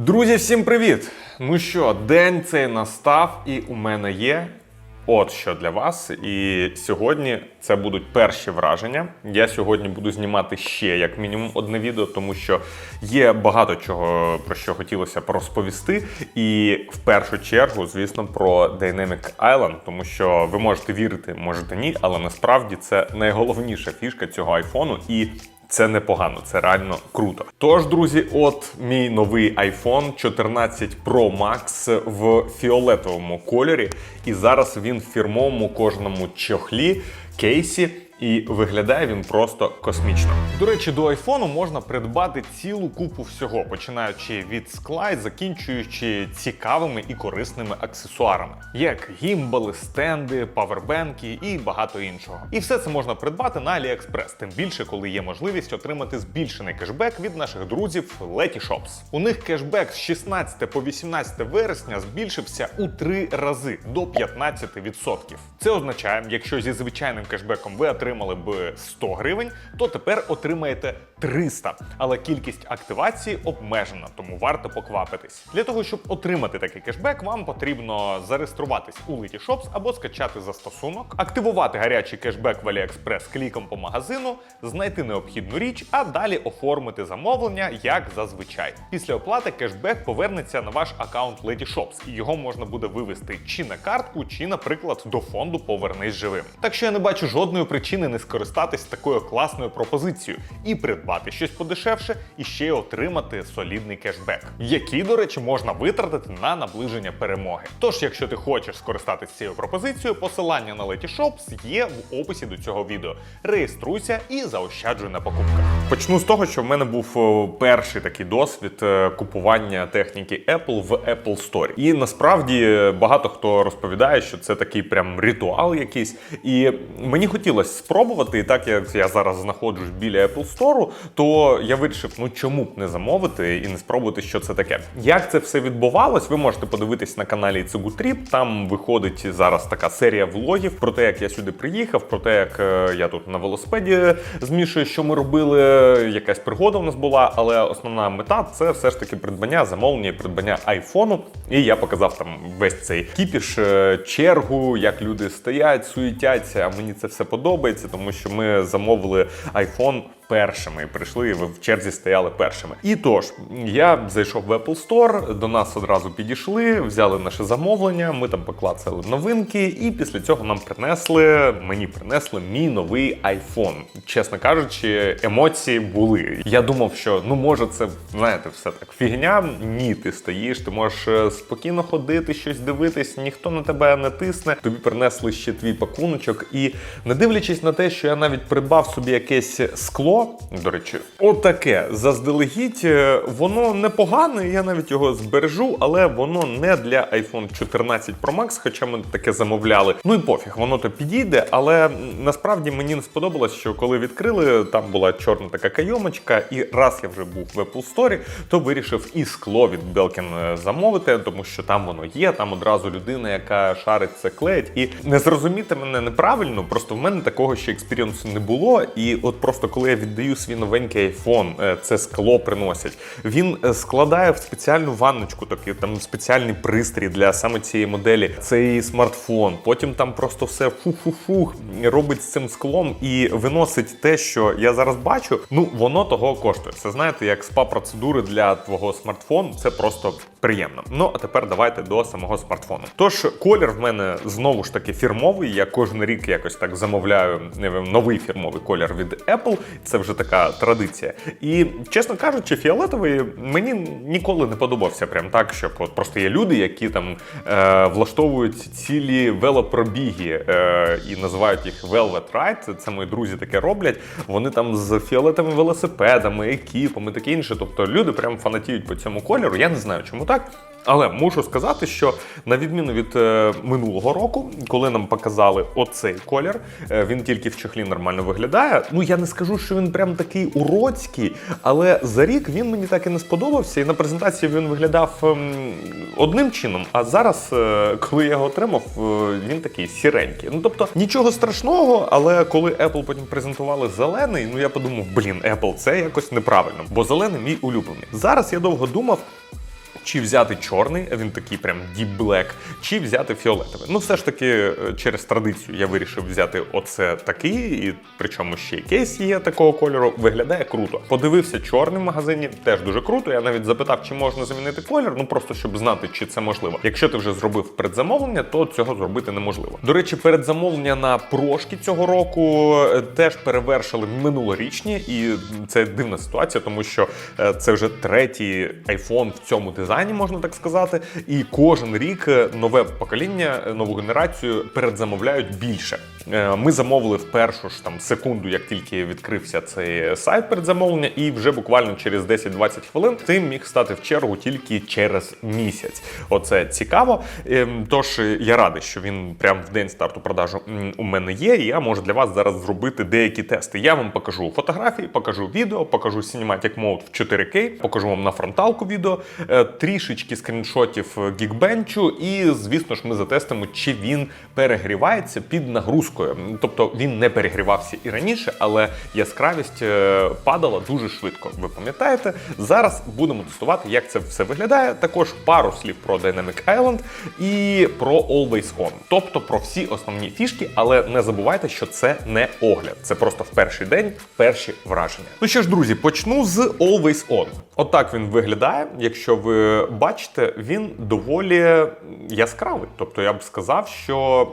Друзі, всім привіт! Ну що, день цей настав, і у мене є от що для вас. І сьогодні це будуть перші враження. Я сьогодні буду знімати ще як мінімум одне відео, тому що є багато чого про що хотілося розповісти. І в першу чергу, звісно, про Dynamic Island, тому що ви можете вірити, можете ні, але насправді це найголовніша фішка цього айфону. І це непогано, це реально круто. Тож, друзі, от мій новий iPhone 14 Pro Max в фіолетовому кольорі. І зараз він в фірмовому кожному чохлі, кейсі. І виглядає він просто космічно. До речі, до айфону можна придбати цілу купу всього, починаючи від скла і закінчуючи цікавими і корисними аксесуарами, як гімбали, стенди, павербенки і багато іншого. І все це можна придбати на AliExpress, тим більше, коли є можливість отримати збільшений кешбек від наших друзів Letyshops. У них кешбек з 16 по 18 вересня збільшився у три рази до 15%. Це означає, якщо зі звичайним кешбеком ви отримали б 100 гривень, то тепер отримаєте 300. Але кількість активації обмежена, тому варто поквапитись. Для того, щоб отримати такий кешбек, вам потрібно зареєструватись у Letyshops або скачати застосунок, активувати гарячий кешбек в AliExpress кліком по магазину, знайти необхідну річ, а далі оформити замовлення як зазвичай. Після оплати кешбек повернеться на ваш аккаунт Letyshops, і його можна буде вивести чи на картку, чи, наприклад, до фонду Повернись живим. Так що я не бачу жодної причини не скористатись такою класною пропозицією і придбати щось подешевше, і ще й отримати солідний кешбек, який, до речі, можна витратити на наближення перемоги. Тож, якщо ти хочеш скористатись цією пропозицією, посилання на Letyshops є в описі до цього відео. Реєструйся і заощаджуй на покупках. Почну з того, що в мене був перший такий досвід е, купування техніки Apple в Apple Store. І насправді е, багато хто розповідає, що це такий прям ритуал якийсь. І мені хотілося спробувати, і так як я зараз знаходжусь біля Apple Store, то я вирішив, ну чому б не замовити і не спробувати, що це таке. Як це все відбувалось, ви можете подивитись на каналі Цигутріп. Там виходить зараз така серія влогів про те, як я сюди приїхав, про те, як е, я тут на велосипеді змішую, що ми робили. Якась пригода в нас була, але основна мета це все ж таки придбання, замовлення придбання айфону. І я показав там весь цей кіпіш, е, чергу, як люди стоять, суетяться. А мені це все подобається, тому що ми замовили айфон першими. Прийшли ви в черзі стояли першими. І тож, я зайшов в Apple Store, до нас одразу підійшли, взяли наше замовлення, ми там поклацали новинки, і після цього нам принесли, мені принесли мій новий iPhone. Чесно кажучи, емоції були. Я думав, що ну може це знаєте, все так фігня. Ні, ти стоїш, ти можеш е, спокійно ходити, щось дивитись, ніхто на тебе не тисне. Тобі принесли ще твій пакуночок. І не дивлячись на те, що я навіть придбав собі якесь скло, до речі, отаке заздалегідь, е, воно непогане, я навіть його збережу, але воно не для iPhone 14 Pro Max, хоча ми таке замовляли. Ну і пофіг, воно то підійде, але насправді мені не сподобалось, що коли відкрили, там була чорна така кайомочка, і раз я вже був в Apple Store, то вирішив і скло від Belkin замовити, тому що там воно є, там одразу людина, яка шарить це клеїть. І не зрозуміти мене неправильно, просто в мене такого ще експірієнсу не було. І от просто коли я віддаю свій новенький iPhone, е, це скло приносять. Він е, складає в спеціальну ванночку, такий там спеціальний пристрій для саме цієї моделі. Цей смартфон. Потім там просто все фух-фух-фух робить з цим склом і виносить те, що я зараз бачу. Ну воно того коштує. Це знаєте, як спа-процедури для твого смартфону. Це просто приємно. Ну а тепер давайте до самого смартфону. Тож колір в мене знову ж таки фірмовий. Я кожен рік якось так замовляю новий фірмовий колір від Apple. Це вже така традиція. І чесно кажучи, фіолетовий мені ніколи не подобався. Прям так, щоб от просто є люди, які там е, влаштовують цілі велопробіги е, і називають їх Velvet Ride. Це мої друзі таке роблять. Вони там з фіолетовими велосипедами, екіпами, таке інше. Тобто люди прям фанатіють по цьому кольору. Я не знаю, чому так. Але мушу сказати, що на відміну від е, минулого року, коли нам показали оцей колір, е, він тільки в чехлі нормально виглядає. Ну я не скажу, що він прям такий уродський, але за рік він мені так і не сподобався. І на презентації він виглядав ем, одним чином. А зараз, е, коли я його отримав, е, він такий сіренький. Ну тобто нічого страшного, але коли Apple потім презентували зелений, ну я подумав, блін, Apple, це якось неправильно, бо зелений мій улюблений. Зараз я довго думав. Чи взяти чорний, він такий прям deep black, чи взяти фіолетовий. Ну, все ж таки, е, через традицію я вирішив взяти оце такий, і причому ще й кейс є такого кольору. Виглядає круто. Подивився чорний в магазині, теж дуже круто. Я навіть запитав, чи можна замінити колір, ну просто щоб знати, чи це можливо. Якщо ти вже зробив предзамовлення, то цього зробити неможливо. До речі, передзамовлення на прошки цього року е, теж перевершили минулорічні, і це дивна ситуація, тому що е, це вже третій iPhone в цьому дизайні, можна так сказати. І кожен рік е, нове покоління, е, нову генерацію передзамовляють більше. Е, Ми замовили в першу ж там секунду, як тільки відкрився цей сайт передзамовлення, і вже буквально через 10-20 хвилин ти міг стати в чергу тільки через місяць. Оце цікаво. Ем, Тож я радий, що він прямо в день старту продажу у мене є. І я можу для вас зараз зробити деякі тести. Я вам покажу фотографії, покажу відео, покажу Cinematic Mode в 4K, покажу вам на фронталку відео, трішечки скріншотів е, Geekbench, і звісно ж ми затестимо, чи він перегрівається під нагрузкою. Тобто він не перегрівався і раніше, але яскравість е, падала дуже швидко. Ви пам'ятаєте? Зараз будемо тестувати, як це все виглядає. Також пару слів про Dynamic Island і про Always On, тобто про всі основні фішки, але не забувайте, що це не огляд. Це просто в перший день перші враження. Ну що ж, друзі, почну з Always On. Отак він виглядає. Якщо ви бачите, він доволі яскравий. Тобто я б сказав, що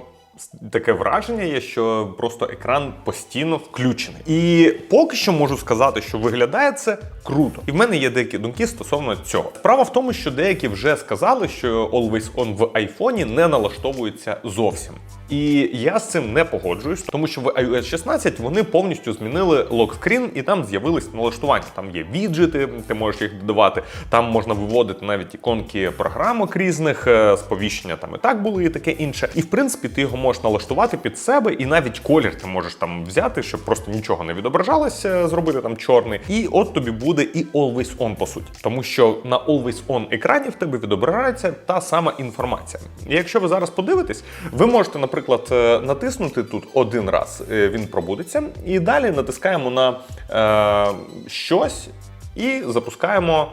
таке враження є, що просто екран постійно включений. І поки що можу сказати, що виглядає це круто. І в мене є деякі думки стосовно цього. Справа в тому, що деякі вже сказали, що Always On в айфоні не налаштовується зовсім. І я з цим не погоджуюсь, тому що в iOS 16 вони повністю змінили локскрін, і там з'явились налаштування. Там є віджити, ти можеш їх додавати. Там можна виводити навіть іконки програмок різних, е, сповіщення там і так були, і таке інше. І в принципі ти його можеш налаштувати під себе, і навіть колір ти можеш там взяти, щоб просто нічого не відображалося, зробити там чорний. І от тобі буде і Always On, по суті, тому що на Always On екрані в тебе відображається та сама інформація. І якщо ви зараз подивитесь, ви можете, наприклад, е, натиснути тут один раз, е, він пробудеться, і далі натискаємо на е, щось і запускаємо.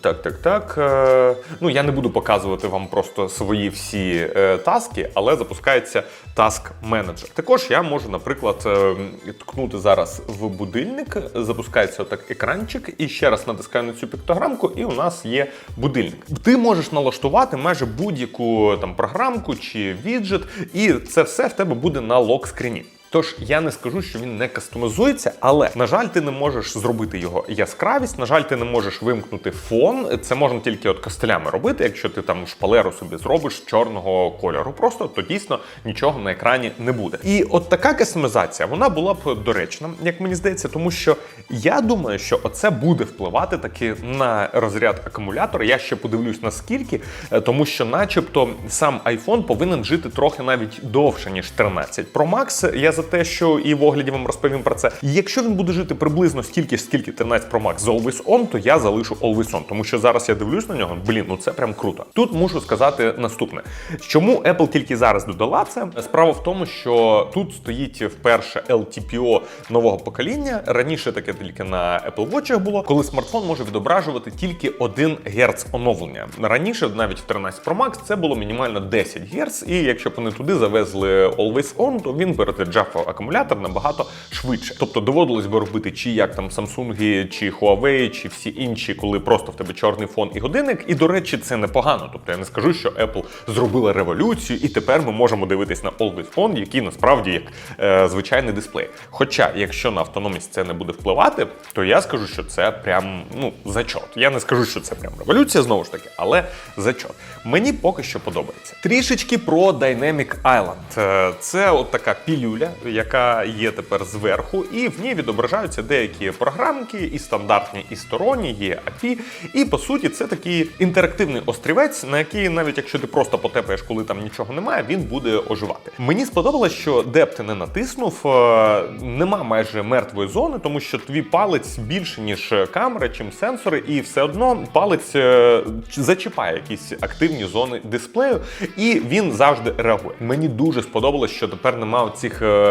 Так, так, так. Е, Ну, я не буду показувати вам просто свої всі е, таски, але запускається Task Manager. Також я можу, наприклад, е, ткнути зараз в будильник, запускається отак екранчик, і ще раз натискаю на цю піктограмку, і у нас є будильник. Ти можеш налаштувати майже будь-яку там програмку чи віджит, і це все в тебе буде на лок-скріні. Тож я не скажу, що він не кастомізується, але на жаль, ти не можеш зробити його яскравість. На жаль, ти не можеш вимкнути фон. Це можна тільки от костелями робити. Якщо ти там шпалеру собі зробиш чорного кольору, просто то дійсно нічого на екрані не буде. І от така кастомізація вона була б доречна, як мені здається, тому що я думаю, що оце буде впливати таки на розряд акумулятора. Я ще подивлюсь наскільки, е, тому що, начебто, сам iPhone повинен жити трохи навіть довше ніж 13 Pro Max. Я за те, що і в огляді вам розповім про це. Якщо він буде жити приблизно стільки, ж, скільки 13 Pro Max з Always On, то я залишу Always On, тому що зараз я дивлюсь на нього. Блін, ну це прям круто. Тут мушу сказати наступне: чому Apple тільки зараз додала це? Справа в тому, що тут стоїть вперше LTPO нового покоління. Раніше таке тільки на Apple Watch було, коли смартфон може відображувати тільки 1 Гц оновлення. Раніше, навіть в 13 Pro Max, це було мінімально 10 Гц, і якщо б вони туди завезли Always On, то він перезаряджав акумулятор набагато швидше. Тобто доводилось би робити чи як там Samsung, чи Huawei, чи всі інші, коли просто в тебе чорний фон і годинник. І до речі, це непогано. Тобто я не скажу, що Apple зробила революцію, і тепер ми можемо дивитись на Always On, який насправді як е, звичайний дисплей. Хоча, якщо на автономність це не буде впливати, то я скажу, що це прям ну зачот. Я не скажу, що це прям революція знову ж таки, але зачот. Мені поки що подобається. Трішечки про Dynamic Island. Е, Це от така пілюля, яка є тепер зверху, і в ній відображаються деякі програмки, і стандартні, і сторонні, є API. І по суті, це такий інтерактивний острівець, на який, навіть якщо ти просто потепаєш, коли там нічого немає, він буде оживати. Мені сподобалось, що де б ти не натиснув, е, нема майже мертвої зони, тому що твій палець більше, ніж камера, чим сенсори, і все одно палець е, зачіпає якісь активні зони дисплею, і він завжди реагує. Мені дуже сподобалось, що тепер немає цих е,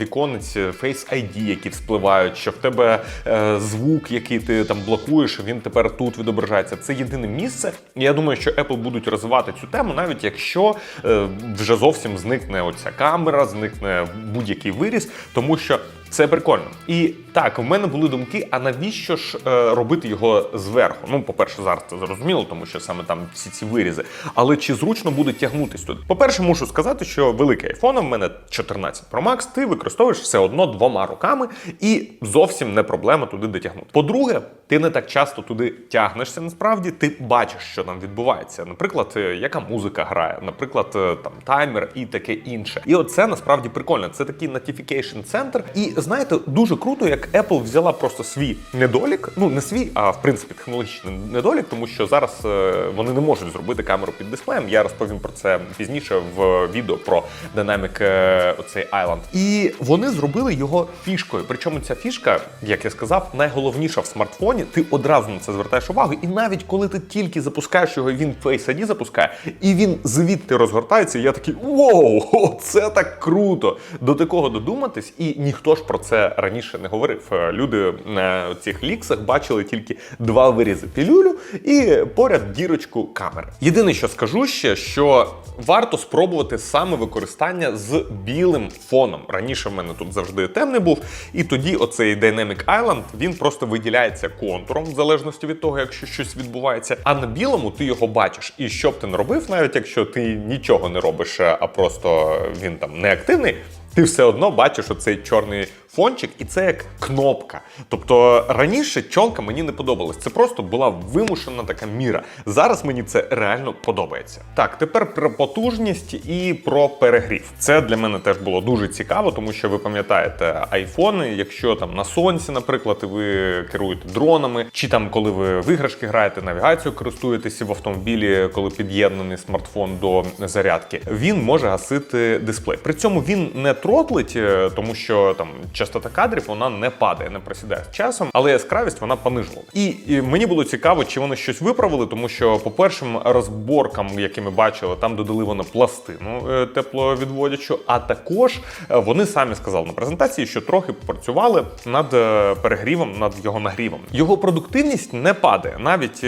віконець Face ID, які вспливають, що в тебе е, звук, який ти там блокуєш, він тепер тут відображається. Це єдине місце. Я думаю, що Apple будуть розвивати цю тему, навіть якщо е, вже зовсім зникне оця камера, зникне будь-який виріс, тому що. Це прикольно. І так, в мене були думки: а навіщо ж е, робити його зверху? Ну, по-перше, зараз це зрозуміло, тому що саме там всі ці вирізи. Але чи зручно буде тягнутись тут? По-перше, мушу сказати, що великий iPhone, в мене 14 Pro Max, ти використовуєш все одно двома руками, і зовсім не проблема туди дотягнути. По-друге, ти не так часто туди тягнешся. Насправді ти бачиш, що там відбувається. Наприклад, е, яка музика грає, наприклад, е, там таймер і таке інше. І оце насправді прикольно. Це такий notification центр. І знаєте, дуже круто, як Apple взяла просто свій недолік. Ну не свій, а в принципі технологічний недолік, тому що зараз е, вони не можуть зробити камеру під дисплеєм. Я розповім про це пізніше в відео про Dynamic е, оцей Island. І вони зробили його фішкою. Причому ця фішка, як я сказав, найголовніша в смартфоні. Ти одразу на це звертаєш увагу. І навіть коли ти тільки запускаєш його, він Face ID запускає, і він звідти розгортається. І я такий воу, це так круто! До такого додуматись, і ніхто ж про це раніше не говорив. Е, Люди на цих ліксах бачили тільки два вирізи пілюлю і поряд дірочку камери. Єдине, що скажу ще, що варто спробувати саме використання з білим фоном. Раніше в мене тут завжди темний був, і тоді оцей Dynamic Island він просто виділяється контуром, в залежності від того, якщо щось відбувається. А на білому ти його бачиш. І що б ти не робив, навіть якщо ти нічого не робиш, а просто він там не активний. Ти все одно бачиш оцей чорний фончик, і це як кнопка. Тобто раніше чолка мені не подобалась. Це просто була вимушена така міра. Зараз мені це реально подобається. Так, тепер про потужність і про перегрів. Це для мене теж було дуже цікаво, тому що ви пам'ятаєте айфони, якщо там на сонці, наприклад, і ви керуєте дронами, чи там коли ви в іграшки граєте, навігацію користуєтеся в автомобілі, коли під'єднаний смартфон до зарядки, він може гасити дисплей. При цьому він не тротлить, е, тому що там частота кадрів вона не падає, не просідає з часом, але яскравість вона понижувала. І, і мені було цікаво, чи вони щось виправили, тому що по першим розборкам, які ми бачили, там додали вони пластину е, тепловідводячу. А також е, вони самі сказали на презентації, що трохи попрацювали над е, перегрівом, над його нагрівом. Його продуктивність не падає навіть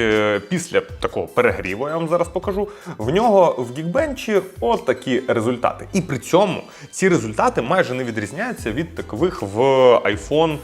після такого перегріву. Я вам зараз покажу. В нього в Geekbench от такі результати. І при цьому ці результати майже не відрізняються від такових в iPhone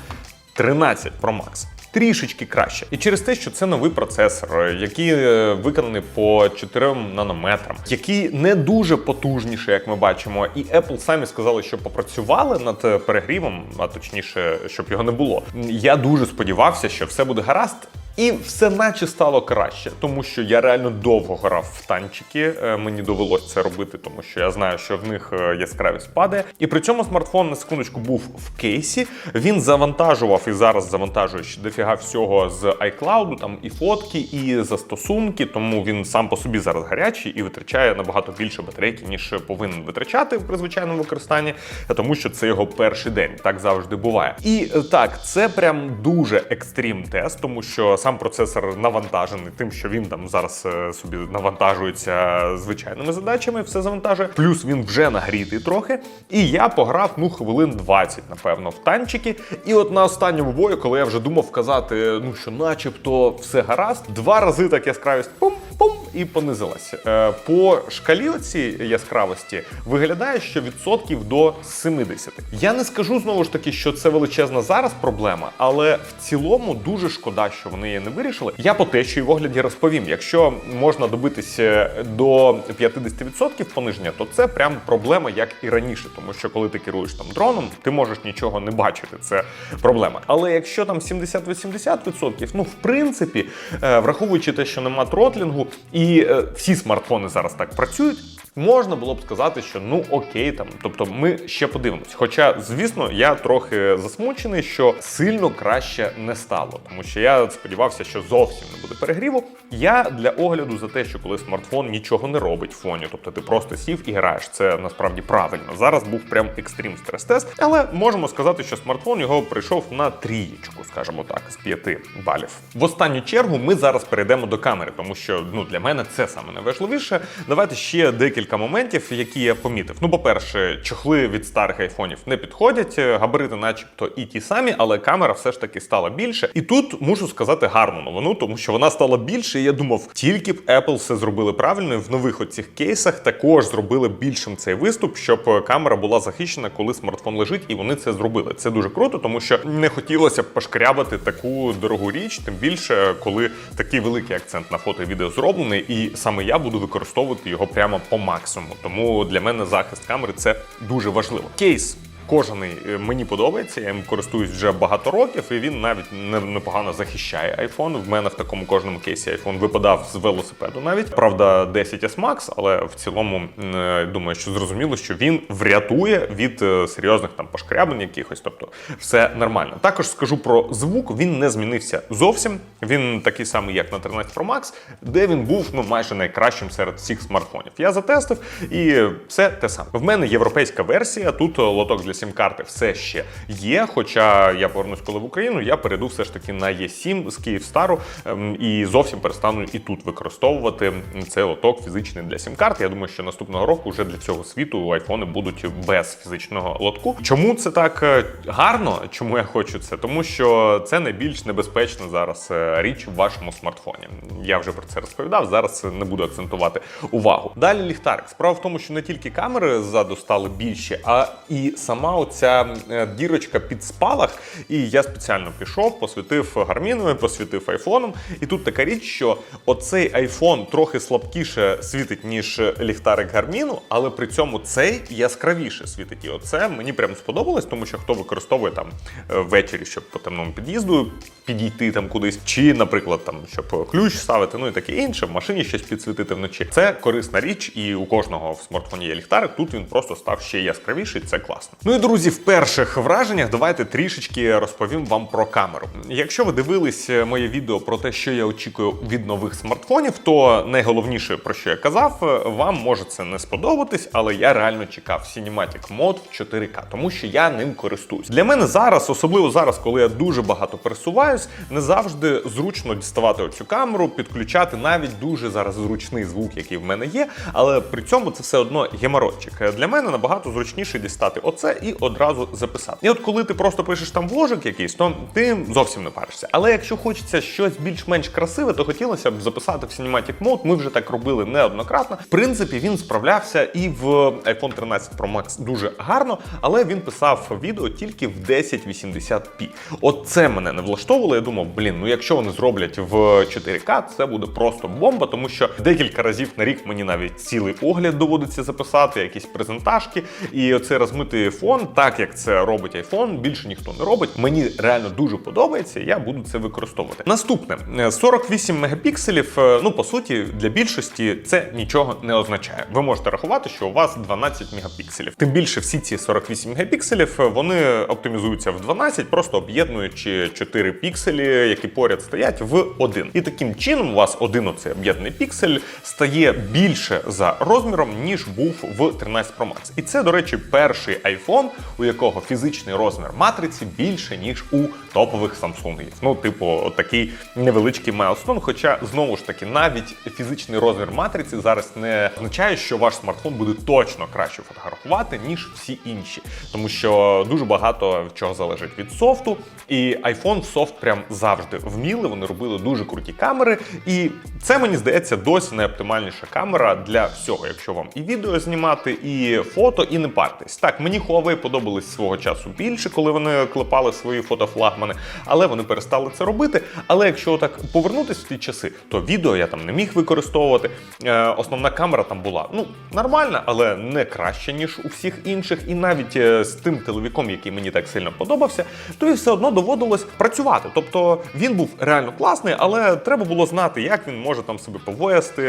13 Pro Max. Трішечки краще. І через те, що це новий процесор, який е, виконаний по 4 нанометрам, який не дуже потужніший, як ми бачимо. І Apple самі сказали, що попрацювали над е, перегрівом, а точніше, щоб його не було. Я дуже сподівався, що все буде гаразд. І все наче стало краще, тому що я реально довго грав в танчики. е, Мені довелося це робити, тому що я знаю, що в них е, яскравість падає. І при цьому смартфон на секундочку був в кейсі. Він завантажував і зараз завантажує ще дофіга всього з iCloud, там і фотки, і застосунки. Тому він сам по собі зараз гарячий і витрачає набагато більше батарейки, ніж повинен витрачати при звичайному використанні, тому що це його перший день. Так завжди буває. І е, так, це прям дуже екстрім тест, тому що сам процесор навантажений тим, що він там зараз е, собі навантажується звичайними задачами, все завантажує. Плюс він вже нагрітий трохи. І я пограв ну хвилин 20, напевно, в танчики. І от на останньому бою, коли я вже думав вказати, ну що, начебто, все гаразд, два рази так яскравість пум-пум і понизилась. Е, По шкалі оцій яскравості виглядає, що відсотків до 70. Я не скажу знову ж таки, що це величезна зараз проблема, але в цілому дуже шкода, що вони її не вирішили. Я по те, що і в огляді розповім. Якщо можна добитися до 50% пониження, то це прям проблема, як і раніше, тому що коли ти керуєш там дроном, ти можеш нічого не бачити. Це проблема. Але якщо там 70-80%, ну в принципі, е, враховуючи те, що нема тротлінгу, і е, всі смартфони зараз так працюють. Можна було б сказати, що ну окей, там, тобто ми ще подивимось. Хоча, звісно, я трохи засмучений, що сильно краще не стало, тому що я сподівався, що зовсім не буде перегріву. Я для огляду за те, що коли смартфон нічого не робить в фоні, тобто ти просто сів і граєш. Це насправді правильно. Зараз був прям екстрім стрес-тест, але можемо сказати, що смартфон його прийшов на трієчку, скажімо так, з п'яти балів. В останню чергу ми зараз перейдемо до камери, тому що ну для мене це саме найважливіше. Давайте ще декілька декілька моментів, які я помітив. Ну, по-перше, чохли від старих айфонів не підходять, е, габарити, начебто, і ті самі, але камера все ж таки стала більше. І тут мушу сказати гарну новину, тому що вона стала більше. І я думав, тільки б Apple все зробили правильно, і в нових оцих кейсах також зробили більшим цей виступ, щоб е, камера була захищена, коли смартфон лежить, і вони це зробили. Це дуже круто, тому що не хотілося б пошкрябати таку дорогу річ, тим більше, коли такий великий акцент на фото і відео зроблений, і саме я буду використовувати його прямо по максимуму. Тому для мене захист камери це дуже важливо. Кейс. Кожаний е, мені подобається, я їм користуюсь вже багато років, і він навіть непогано захищає iPhone. В мене в такому кожному кейсі iPhone випадав з велосипеду навіть. Правда, 10S Max, але в цілому е, думаю, що зрозуміло, що він врятує від е, серйозних там пошкрябань якихось. Тобто все нормально. Також скажу про звук. Він не змінився зовсім. Він такий самий, як на 13 Pro Max, де він був ну майже найкращим серед всіх смартфонів. Я затестив, і все те саме. В мене європейська версія. Тут лоток для сім-карти все ще є. Хоча я повернусь коли в Україну, я перейду все ж таки на E7 з Київстару ем, і зовсім перестану і тут використовувати цей лоток фізичний для сім-карт. Я думаю, що наступного року вже для цього світу айфони будуть без фізичного лотку. Чому це так е, гарно? Чому я хочу це? Тому що це найбільш небезпечна зараз е, річ в вашому смартфоні. Я вже про це розповідав. Зараз не буду акцентувати увагу. Далі ліхтарик. Справа в тому, що не тільки камери ззаду стали більші, а і сама оця е, дірочка під спалах. І я спеціально пішов, посвітив гарміною, посвітив айфоном. І тут така річ, що оцей айфон трохи слабкіше світить, ніж ліхтарик гарміну, але при цьому цей яскравіше світить. І оце мені прям сподобалось, тому що хто використовує там е, ввечері, щоб по темному під'їзду підійти там кудись, чи, наприклад, там щоб ключ ставити, ну і таке інше, в машині щось підсвітити вночі. Це корисна річ, і у кожного в смартфоні є ліхтарик. Тут він просто став ще яскравіший. Це класно. Ну і друзі, в перших враженнях давайте трішечки розповім вам про камеру. Якщо ви дивились е, моє відео про те, що я очікую від нових смартфонів, то найголовніше про що я казав, е, вам може це не сподобатись, але я реально чекав Cinematic Mode в 4К, тому що я ним користуюсь. Для мене зараз, особливо зараз, коли я дуже багато пересуваюсь, не завжди зручно діставати оцю камеру, підключати навіть дуже зараз зручний звук, який в мене є, але при цьому це все одно геморройчик. Е, Для мене набагато зручніше дістати оце і одразу записати. І от коли ти просто пишеш там вложик якийсь, то ти зовсім не паришся. Але якщо хочеться щось більш-менш красиве, то хотілося б записати в Cinematic Mode. Ми вже так робили неоднократно. В принципі, він справлявся і в iPhone 13 Pro Max дуже гарно, але він писав відео тільки в 1080p. От це мене не влаштовувало. Я думав, блін, ну якщо вони зроблять в 4К, це буде просто бомба, тому що декілька разів на рік мені навіть цілий огляд доводиться записати, якісь презентажки, і оцей розмитий фон, так як це робить iPhone, більше ніхто не робить. Мені реально дуже подобається, я буду це використовувати. Наступне Е, 48 мегапікселів. е, Ну по суті, для більшості це нічого не означає. Ви можете рахувати, що у вас 12 мегапікселів. Тим більше всі ці 48 мегапікселів е, вони оптимізуються в 12, просто об'єднуючи 4 пікселі, які поряд стоять, в один. І таким чином у вас один оцей об'єднаний піксель стає більше за розміром, ніж був в 13 Pro Max. І це, до речі, перший iPhone, у якого фізичний розмір матриці більше, ніж у топових Samsung. Ну, типу, такий невеличкий майлстон. Хоча знову ж таки, навіть фізичний розмір матриці зараз не означає, що ваш смартфон буде точно краще фотографувати, ніж всі інші, тому що дуже багато чого залежить від софту. І iPhone софт прям завжди вміли. Вони робили дуже круті камери, і це мені здається досі найоптимальніша камера для всього, якщо вам і відео знімати, і фото, і не партись. Так, мені Huawei подобались свого часу більше, коли вони клепали свої фотофлагмани, але вони перестали це робити. Але якщо так повернутися в ті часи, то відео я там не міг використовувати. Е, основна камера там була ну нормальна, але не краще ніж у всіх інших. І навіть е, з тим телевіком, який мені так сильно подобався, то і все одно доводилось працювати. Тобто він був реально класний, але треба було знати, як він може там себе повести,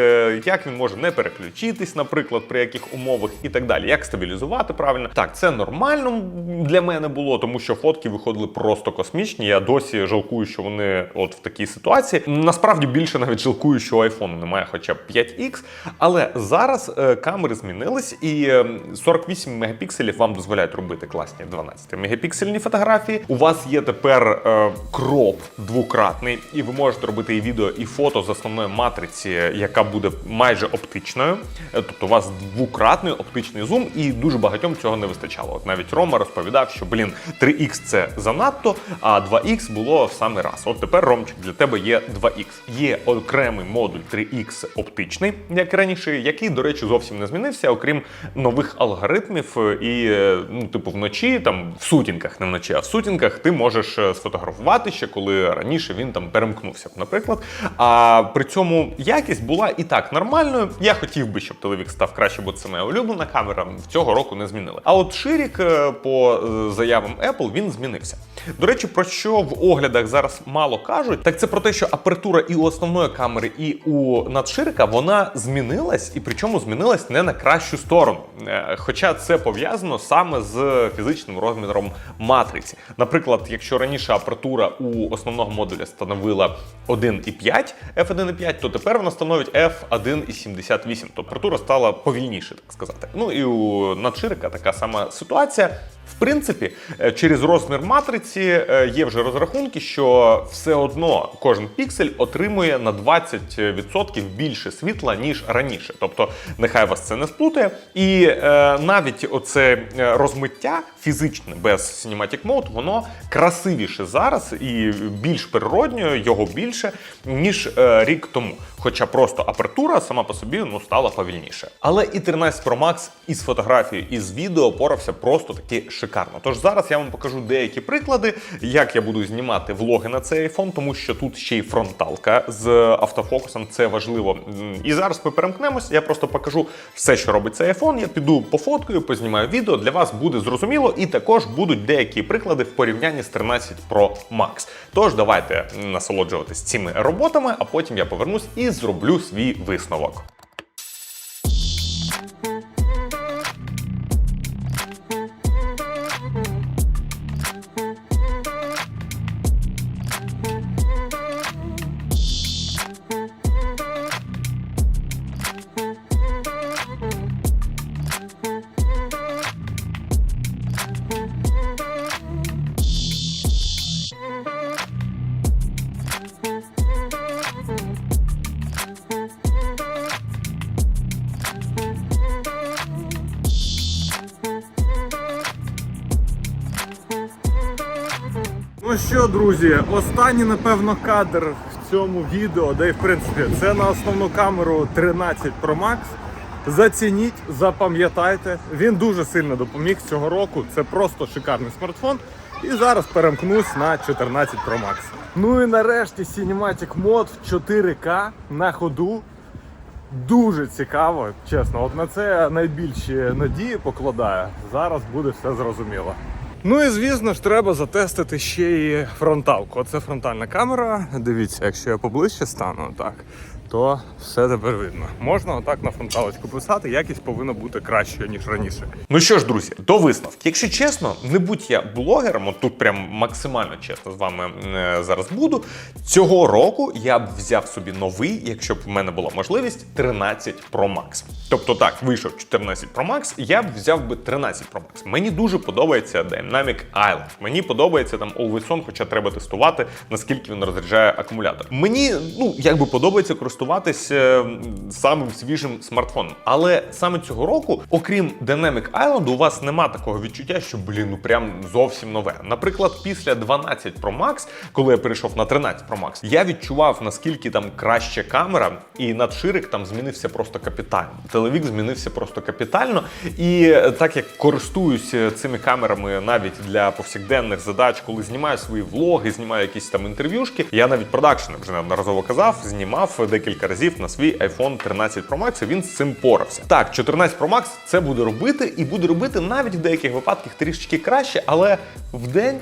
як він може не переключитись, наприклад, при яких умовах і так далі, як стабілізувати правильно. Так, це нормально. Нормально для мене було, тому що фотки виходили просто космічні. Я досі жалкую, що вони от в такій ситуації. Насправді більше навіть жалкую, що айфону немає, хоча б 5X. Але зараз е, камери змінились, і е, 48 мегапікселів вам дозволяють робити класні 12 мегапіксельні фотографії. У вас є тепер е, кроп двократний, і ви можете робити і відео, і фото з основної матриці, яка буде майже оптичною. Е, Тобто у вас двократний оптичний зум, і дуже багатьом цього не вистачало. От навіть Рома розповідав, що блін, 3X це занадто, а 2X було в самий раз. От тепер Ромчик для тебе є 2X. Є окремий модуль 3X оптичний, як раніше, який, до речі, зовсім не змінився, окрім нових алгоритмів. І е, ну, типу, вночі, там в сутінках, не вночі, а в сутінках ти можеш е, сфотографувати ще, коли раніше він там перемкнувся, наприклад. А при цьому якість була і так нормальною. Я хотів би, щоб телевік став краще, бо це моя улюблена камера. Цього року не змінили. А от Ширік е, по е, заявам Apple він змінився. До речі, про що в оглядах зараз мало кажуть, так це про те, що апертура і у основної камери, і у надширика вона змінилась, і причому змінилась не на кращу сторону. Е, Хоча це пов'язано саме з фізичним розміром матриці. Наприклад, якщо раніше апертура у основного модуля становила 1,5 f1,5, то тепер вона становить f1,78. Тобто апертура стала повільніше, так сказати. Ну і у надширика така сама ситуація ситуація, в принципі, е, через розмір матриці е, є вже розрахунки, що все одно кожен піксель отримує на 20% більше світла, ніж раніше. Тобто, нехай вас це не сплутає. І е, навіть оце е, розмиття фізичне без Cinematic Mode, воно красивіше зараз і більш природньо, його більше, ніж е, рік тому. Хоча просто апертура сама по собі ну стала повільніше. Але і 13 Pro Max із фотографією, і з відео порався просто таки шикарно. Тож зараз я вам покажу деякі приклади, як я буду знімати влоги на цей iPhone, тому що тут ще й фронталка з автофокусом, це важливо. І зараз ми перемкнемось. Я просто покажу все, що робить цей iPhone. Я піду пофоткаю, познімаю відео. Для вас буде зрозуміло, і також будуть деякі приклади в порівнянні з 13 Pro Max. Тож давайте насолоджуватись цими роботами, а потім я повернусь і зроблю свій висновок. Друзі, останній, напевно, кадр в цьому відео, де, в принципі, це на основну камеру 13 Pro Max. Зацініть, запам'ятайте, він дуже сильно допоміг цього року. Це просто шикарний смартфон. І зараз перемкнусь на 14 Pro Max. Ну і нарешті Cinematic Mode в 4К на ходу. Дуже цікаво, чесно. От на це найбільші надії покладаю. Зараз буде все зрозуміло. Ну і звісно ж, треба затестити ще й фронталку. Оце фронтальна камера. Дивіться, якщо я поближче стану, так, то все тепер видно. Можна отак на фронталочку писати, якість повинна бути кращою, ніж раніше. Ну що ж, друзі, до висновки. Якщо чесно, не будь я блогером, от тут прям максимально чесно з вами е, зараз буду. Цього року я б взяв собі новий, якщо б в мене була можливість, 13 Pro Max. Тобто так, вийшов 14 Pro Max, я б взяв би 13 Pro Max. Мені дуже подобається Dynamic Island. Мені подобається там Always On, хоча треба тестувати, наскільки він розряджає акумулятор. Мені, ну, якби подобається користуватись е, самим свіжим смартфоном. Але саме цього року, окрім Dynamic Island, у вас нема такого відчуття, що блін, ну прям зовсім нове. Наприклад, після 12 Pro Max, коли я перейшов на 13 Pro Max, я відчував наскільки там краща камера, і надширик там змінився просто капітально. Телевік змінився просто капітально. І е, так як користуюсь е, цими камерами навіть для повсякденних задач, коли знімаю свої влоги, знімаю якісь там інтерв'юшки, я навіть продакшени вже неодноразово казав, знімав декілька разів на свій iPhone 13 Pro Max, він з цим порався. Так, 14 Pro Max це буде робити, і буде робити навіть в деяких випадках трішечки краще, але в день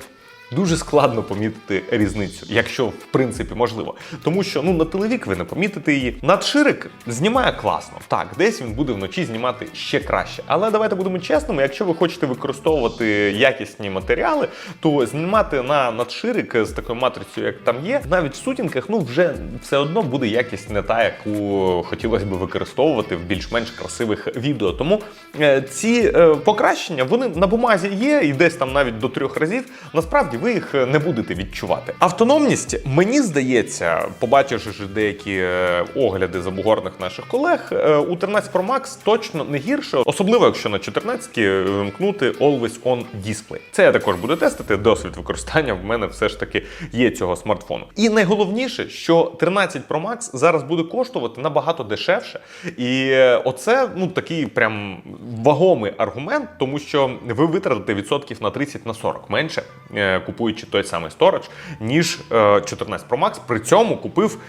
дуже складно помітити різницю, якщо в принципі можливо. Тому що ну на телевік ви не помітите її. Надширик знімає класно. Так, десь він буде вночі знімати ще краще. Але давайте будемо чесними, якщо ви хочете використовувати якісні матеріали, то знімати на надширик з такою матрицею, як там є, навіть в сутінках, ну вже все одно буде якість не та, яку хотілося б використовувати в більш-менш красивих відео. Тому е, ці е, покращення вони на бумазі є, і десь там навіть до трьох разів. Насправді ви їх не будете відчувати. Автономність, мені здається, побачивши деякі е, огляди забугорних наших колег, е, у 13 Pro Max точно не гірше, особливо якщо на 14 вимкнути Always On Display. Це я також буду тестити. Досвід використання в мене все ж таки є цього смартфону. І найголовніше, що 13 Pro Max зараз буде коштувати набагато дешевше. І е, оце ну такий прям вагомий аргумент, тому що ви витратите відсотків на 30 на 40 менше, е, купуючи той самий сторож, ніж е, 14 Pro Max. При цьому купив.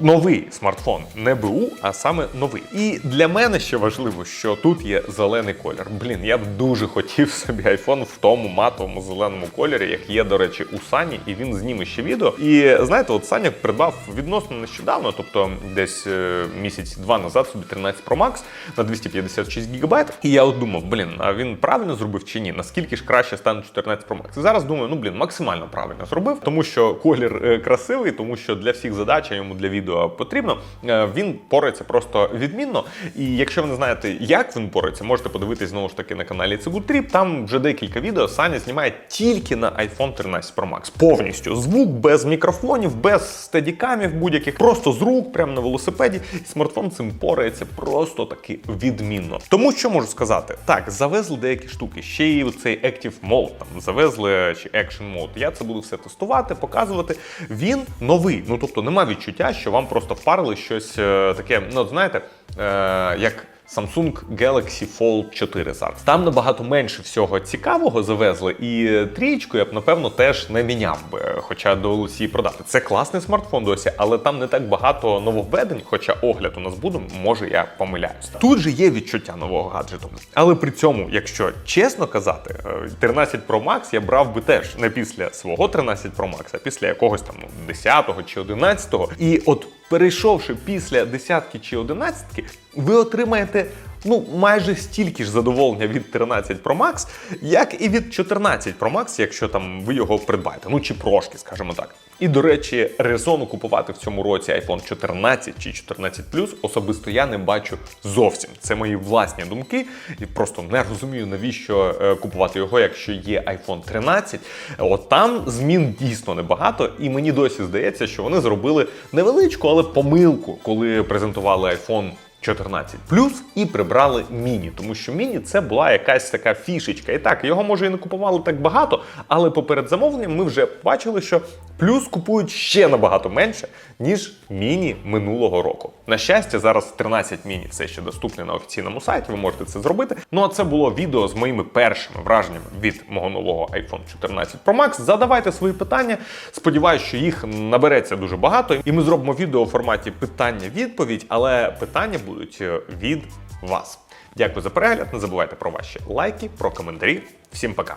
Новий смартфон, не БУ, а саме новий. І для мене ще важливо, що тут є зелений колір. Блін, я б дуже хотів собі iPhone в тому матовому зеленому кольорі, як є, до речі, у Сані, і він зніме ще відео. І знаєте, от Саня придбав відносно нещодавно, тобто десь е, місяць два назад собі 13 Pro Max на 256 гігабайт. І я от думав, блін, а він правильно зробив чи ні? Наскільки ж краще стане 14 Pro Max? І зараз думаю, ну блін, максимально правильно зробив, тому що колір е, красивий, тому що для всіх задач, а йому для відео потрібно. е, Він порається просто відмінно. І якщо ви не знаєте, як він порається, можете подивитись знову ж таки на каналі Цибутріп. Там вже декілька відео Саня знімає тільки на iPhone 13 Pro Max. Повністю звук без мікрофонів, без стедікамів будь-яких, просто з рук, прямо на велосипеді. І смартфон цим порається просто таки відмінно. Тому що можу сказати, так, завезли деякі штуки, ще й цей Active Mode, там завезли чи Action Mode. Я це буду все тестувати, показувати. Він новий. Ну тобто нема відчуття, що вам просто впарили щось е, таке, ну знаєте, е, як. Samsung Galaxy Fold 4 зараз. Там набагато менше всього цікавого завезли, і трієчку я б напевно теж не міняв би, хоча довелося її продати. Це класний смартфон досі, але там не так багато нововведень, хоча огляд у нас буде, може я помиляюсь. Тут же є відчуття нового гаджету. Але при цьому, якщо чесно казати, е, 13 Pro Max я брав би теж не після свого 13 Pro Max, а після якогось там ну, 10-го чи 11-го. І от перейшовши після десятки чи одинадцятки, ви отримаєте ну майже стільки ж задоволення від 13 Pro Max, як і від 14 Pro Max, якщо там ви його придбаєте. Ну чи прошки, скажімо так. І до речі, резону купувати в цьому році iPhone 14 чи 14 особисто я не бачу зовсім. Це мої власні думки, і просто не розумію, навіщо е, купувати його, якщо є iPhone 13. От там змін дійсно небагато, і мені досі здається, що вони зробили невеличку, але помилку, коли презентували iPhone 14 плюс і прибрали міні, тому що міні це була якась така фішечка. І так, його може і не купували так багато, але по передзамовленням ми вже бачили, що плюс купують ще набагато менше, ніж міні минулого року. На щастя, зараз 13 міні все ще доступне на офіційному сайті. Ви можете це зробити. Ну а це було відео з моїми першими враженнями від мого нового iPhone 14 Pro Max. Задавайте свої питання. Сподіваюсь, що їх набереться дуже багато, і ми зробимо відео у форматі питання-відповідь, але питання будуть е, від вас. Дякую за перегляд. Не забувайте про ваші лайки, про коментарі. Всім пока.